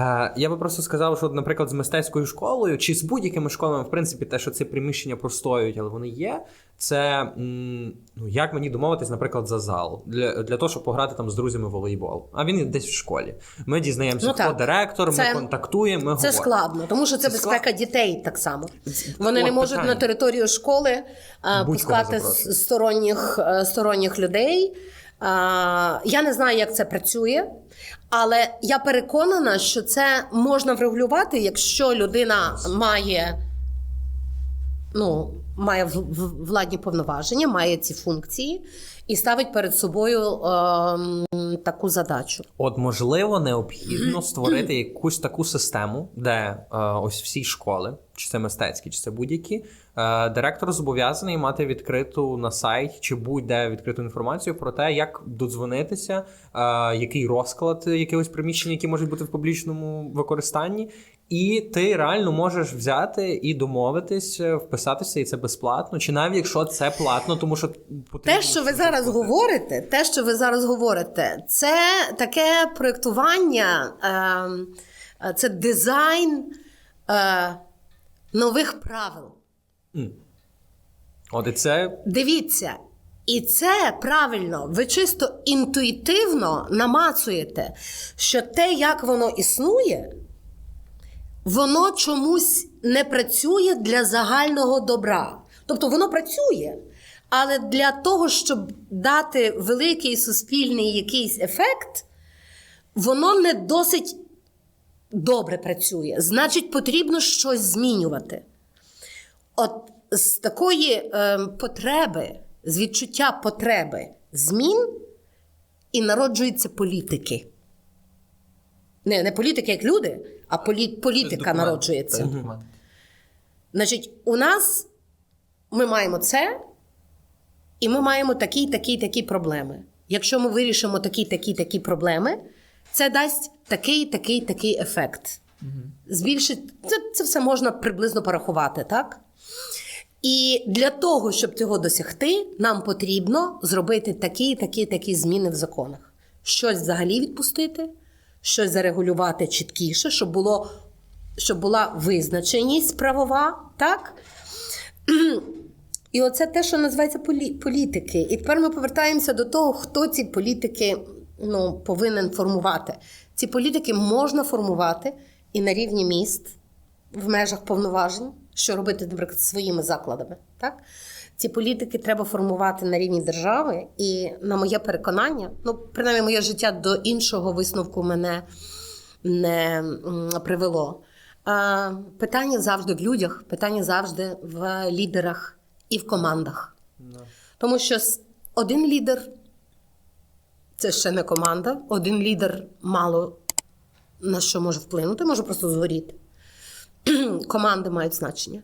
Е, Я би просто сказав, що, наприклад, з мистецькою школою чи з будь-якими школами, в принципі, те, що ці приміщення простоюють, але вони є. Це ну як мені домовитись, наприклад, за зал для, для того, щоб пограти там з друзями в волейбол. А він десь в школі. Ми дізнаємося, Ну, хто так. директор, Це- ми контактуємо. Ми Це говоримо. складно, тому що це, Це безпека дітей так само. Вони От не можуть питання. на територію школи а, пускати сторонніх, е, сторонніх людей. Я не знаю, як це працює, але я переконана, що це можна врегулювати, якщо людина має. Ну, має владні повноваження, має ці функції і ставить перед собою ем, таку задачу. От можливо необхідно створити якусь таку систему, де е, ось всі школи, чи це мистецькі, чи це будь-які, е, директор зобов'язаний мати відкриту на сайті чи будь-де відкриту інформацію про те, як додзвонитися, е, який розклад якихось приміщень, які можуть бути в публічному використанні. І ти реально можеш взяти і домовитись, е, вписатися, і це безплатно, чи навіть якщо це платно, тому що Те, що ви зараз заплатити. говорите, те, що ви зараз говорите, це таке проєктування, ем, е, це дизайн е, нових правил. От і це Дивіться, і це правильно, ви чисто інтуїтивно намацуєте, що те, як воно існує, воно чомусь не працює для загального добра. Тобто воно працює, але для того, щоб дати великий суспільний якийсь ефект, воно не досить добре працює. Значить, потрібно щось змінювати. От з такої е, потреби, з відчуття потреби змін і народжуються політики. Не, не політики як люди, а полі, політика народжується. Значить, у нас ми маємо це, і ми маємо такі, такі, такі проблеми. Якщо ми вирішимо такі, такі, такі проблеми, це дасть такий, такий, такий ефект. Збільшить це, це все можна приблизно порахувати, так? І для того, щоб цього досягти, нам потрібно зробити такі, такі, такі зміни в законах. Щось взагалі відпустити, щось зарегулювати чіткіше, щоб було щоб була визначеність правова, так? І оце те, що називається політики. І тепер ми повертаємося до того, хто ці політики ну, повинен формувати. Ці політики можна формувати і на рівні міст в межах повноважень, що робити, наприклад, своїми закладами. Так? Ці політики треба формувати на рівні держави, і на моє переконання, ну, принаймні, моє життя до іншого висновку мене не привело. Питання завжди в людях, питання завжди в лідерах і в командах. Тому що один лідер це ще не команда, один лідер мало на що може вплинути, може просто згоріти. Команди мають значення.